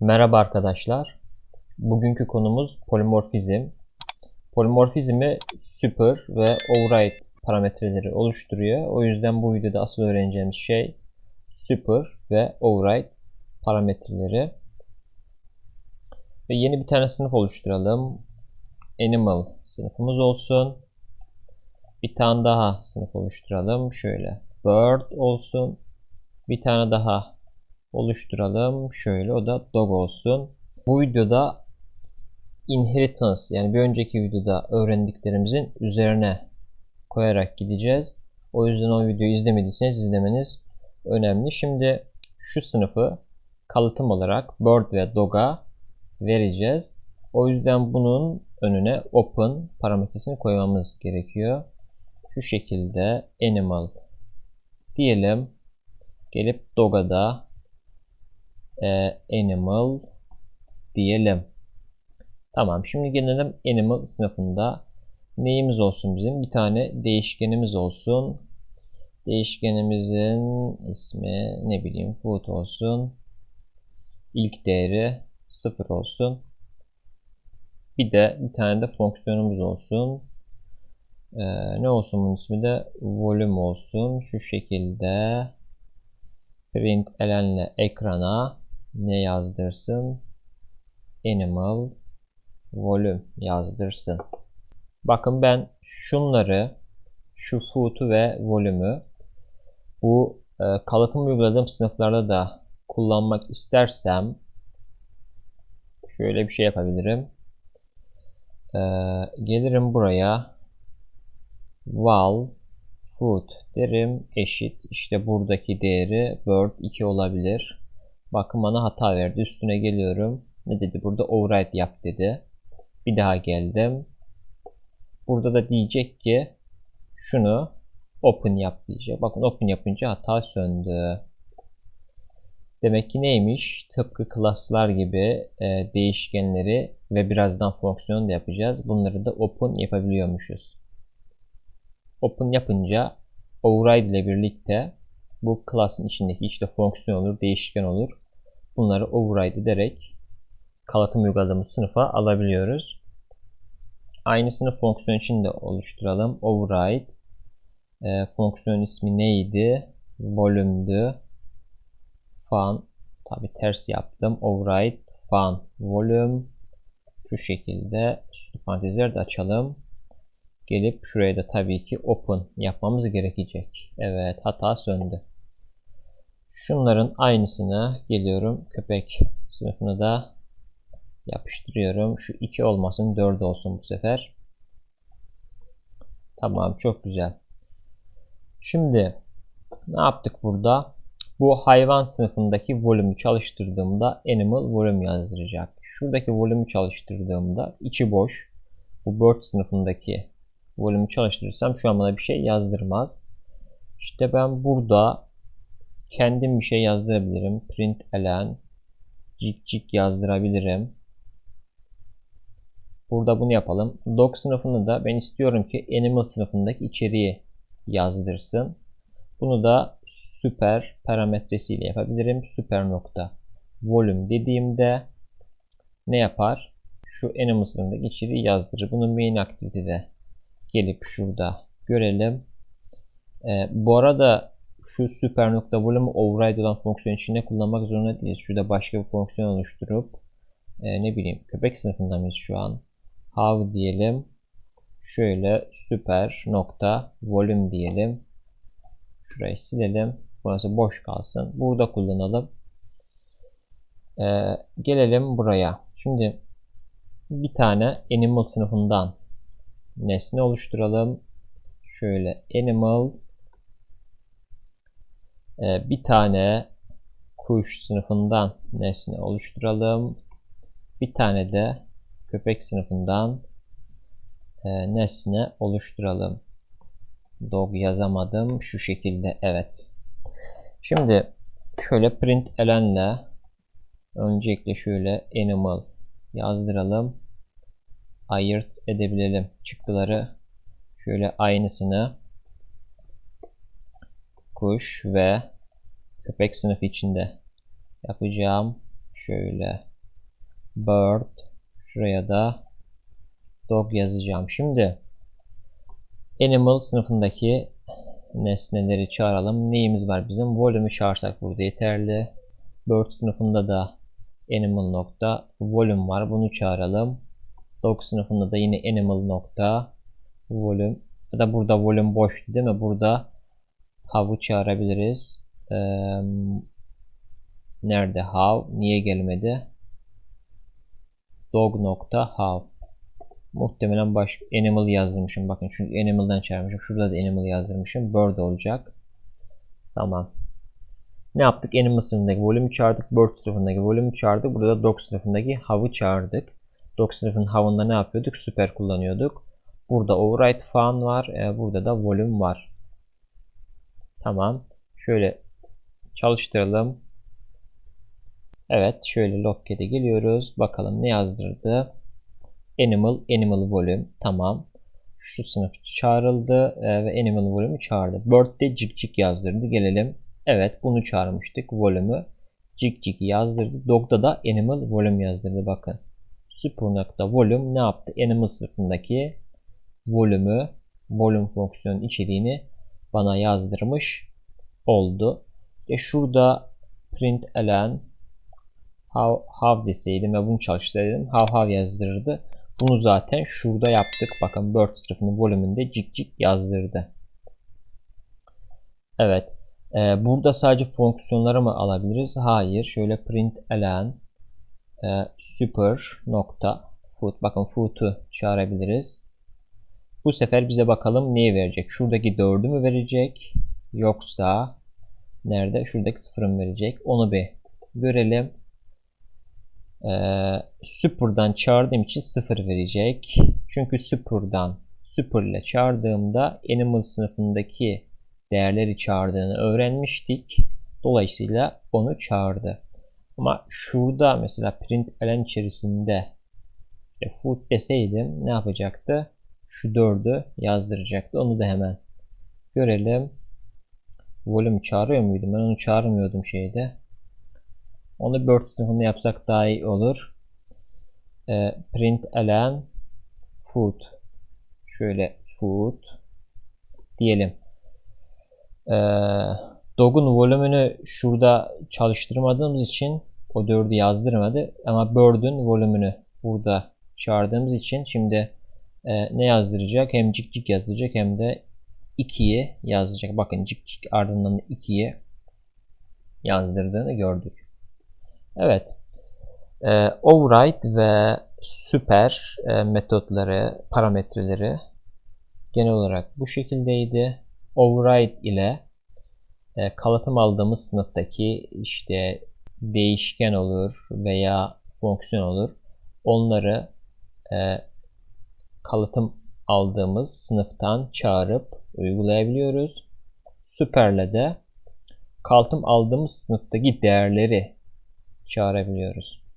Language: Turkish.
Merhaba arkadaşlar. Bugünkü konumuz polimorfizm. Polimorfizmi super ve override parametreleri oluşturuyor. O yüzden bu videoda asıl öğreneceğimiz şey super ve override parametreleri. Ve yeni bir tane sınıf oluşturalım. Animal sınıfımız olsun. Bir tane daha sınıf oluşturalım. Şöyle bird olsun. Bir tane daha oluşturalım. Şöyle o da dog olsun. Bu videoda inheritance yani bir önceki videoda öğrendiklerimizin üzerine koyarak gideceğiz. O yüzden o videoyu izlemediyseniz izlemeniz önemli. Şimdi şu sınıfı kalıtım olarak bird ve dog'a vereceğiz. O yüzden bunun önüne open parametresini koymamız gerekiyor. Şu şekilde animal diyelim. Gelip dog'a da e, animal diyelim. Tamam şimdi gelelim animal sınıfında neyimiz olsun bizim? Bir tane değişkenimiz olsun. Değişkenimizin ismi ne bileyim food olsun. İlk değeri 0 olsun. Bir de bir tane de fonksiyonumuz olsun. Ee, ne olsun bunun ismi de volume olsun. Şu şekilde print elenle ekrana ne yazdırsın? Animal volume yazdırsın. Bakın ben şunları şu food'u ve volume'ü bu e, kalıtım uyguladığım sınıflarda da kullanmak istersem şöyle bir şey yapabilirim. E, gelirim buraya val food derim eşit işte buradaki değeri word 2 olabilir. Bakın bana hata verdi. Üstüne geliyorum. Ne dedi burada? Override yap dedi. Bir daha geldim. Burada da diyecek ki şunu open yap diyecek. Bakın open yapınca hata söndü. Demek ki neymiş? Tıpkı class'lar gibi e, değişkenleri ve birazdan fonksiyon da yapacağız. Bunları da open yapabiliyormuşuz. Open yapınca override ile birlikte bu class'ın içindeki işte fonksiyon olur, değişken olur. Bunları override ederek kalıtım uyguladığımız sınıfa alabiliyoruz. Aynısını fonksiyon için de oluşturalım. Override. E, fonksiyon ismi neydi? Volume'dü. Fun. Tabi ters yaptım. Override fun volume. Şu şekilde süslü parantezleri de açalım. Gelip şuraya da tabii ki open yapmamız gerekecek. Evet hata söndü. Şunların aynısını geliyorum. Köpek sınıfını da yapıştırıyorum. Şu 2 olmasın 4 olsun bu sefer. Tamam çok güzel. Şimdi ne yaptık burada? Bu hayvan sınıfındaki volümü çalıştırdığımda animal volume yazdıracak. Şuradaki volümü çalıştırdığımda içi boş. Bu bird sınıfındaki volümü çalıştırırsam şu an bana bir şey yazdırmaz. İşte ben burada kendim bir şey yazdırabilirim. Print elen cik cik yazdırabilirim. Burada bunu yapalım. Dog sınıfını da ben istiyorum ki animal sınıfındaki içeriği yazdırsın. Bunu da süper parametresiyle yapabilirim. Süper nokta volume dediğimde ne yapar? Şu animal sınıfındaki içeriği yazdırır. Bunu main aktivitede gelip şurada görelim. Ee, bu arada şu süper nokta volume override olan fonksiyon içinde kullanmak zorunda değiliz. Şurada başka bir fonksiyon oluşturup e, ne bileyim köpek sınıfında mıyız şu an? How diyelim. Şöyle süper nokta volume diyelim. Şurayı silelim. Burası boş kalsın. Burada kullanalım. Ee, gelelim buraya. Şimdi bir tane animal sınıfından nesne oluşturalım. Şöyle animal ee, bir tane kuş sınıfından nesne oluşturalım. Bir tane de köpek sınıfından e, nesne oluşturalım. Dog yazamadım. Şu şekilde evet. Şimdi şöyle print elenle öncelikle şöyle animal yazdıralım. Ayırt edebilelim çıktıları. Şöyle aynısını kuş ve köpek sınıfı içinde yapacağım. şöyle bird şuraya da dog yazacağım. Şimdi animal sınıfındaki nesneleri çağıralım. Neyimiz var bizim? Volume'ü çağırsak burada yeterli. Bird sınıfında da animal nokta volume var. Bunu çağıralım. Dog sınıfında da yine animal nokta volume ya da burada volume boştu değil mi? Burada how'u çağırabiliriz. Ee, nerede how? Niye gelmedi? Dog nokta how. Muhtemelen baş animal yazdırmışım. Bakın çünkü animal'dan çağırmışım. Şurada da animal yazdırmışım. Bird olacak. Tamam. Ne yaptık? Animal sınıfındaki volume'u çağırdık. Bird sınıfındaki volume'u çağırdık. Burada dog sınıfındaki how'u çağırdık. Dog sınıfının how'unda ne yapıyorduk? Süper kullanıyorduk. Burada override fan var. Burada da volume var. Tamam. Şöyle çalıştıralım. Evet. Şöyle logcat'e geliyoruz. Bakalım ne yazdırdı. Animal, animal volume. Tamam. Şu sınıf çağrıldı e, ve animal volume'u çağırdı. Bird de cik cik yazdırdı. Gelelim. Evet bunu çağırmıştık. Volume'u cik cik yazdırdı. Dog'da da animal volume yazdırdı. Bakın. Super nokta volume ne yaptı? Animal sınıfındaki volume'u volume fonksiyonun içeriğini bana yazdırmış oldu. E şurada print elen how, how deseydim ve bunu çalıştırsaydım how how yazdırırdı. Bunu zaten şurada yaptık. Bakın bird sınıfının volümünde cik cik yazdırdı. Evet. Ee, burada sadece fonksiyonları mı alabiliriz? Hayır. Şöyle print elen e, super nokta foot. Bakın foot'u çağırabiliriz. Bu sefer bize bakalım neyi verecek. Şuradaki 4'ü mü verecek? Yoksa nerede? Şuradaki 0'ı mı verecek? Onu bir görelim. Ee, super'dan çağırdığım için 0 verecek. Çünkü super'dan super ile çağırdığımda animal sınıfındaki değerleri çağırdığını öğrenmiştik. Dolayısıyla onu çağırdı. Ama şurada mesela print elen içerisinde e, food deseydim ne yapacaktı? Şu 4'ü yazdıracaktı. Onu da hemen görelim. Volume çağırıyor muydum? Ben onu çağırmıyordum şeyde. Onu bird sınıfında yapsak daha iyi olur. E, print elen food. Şöyle food diyelim. E, dog'un volümünü şurada çalıştırmadığımız için o 4'ü yazdırmadı. Ama bird'ün volümünü burada çağırdığımız için şimdi e, ne yazdıracak? Hem cik cik yazdıracak hem de 2'yi yazacak. Bakın cik cik ardından 2'yi yazdırdığını gördük. Evet. E, override ve super e, metotları, parametreleri genel olarak bu şekildeydi. Override ile e, kalıtım aldığımız sınıftaki işte değişken olur veya fonksiyon olur. Onları e, kalıtım aldığımız sınıftan çağırıp uygulayabiliyoruz. Süperle de kalıtım aldığımız sınıftaki değerleri çağırabiliyoruz.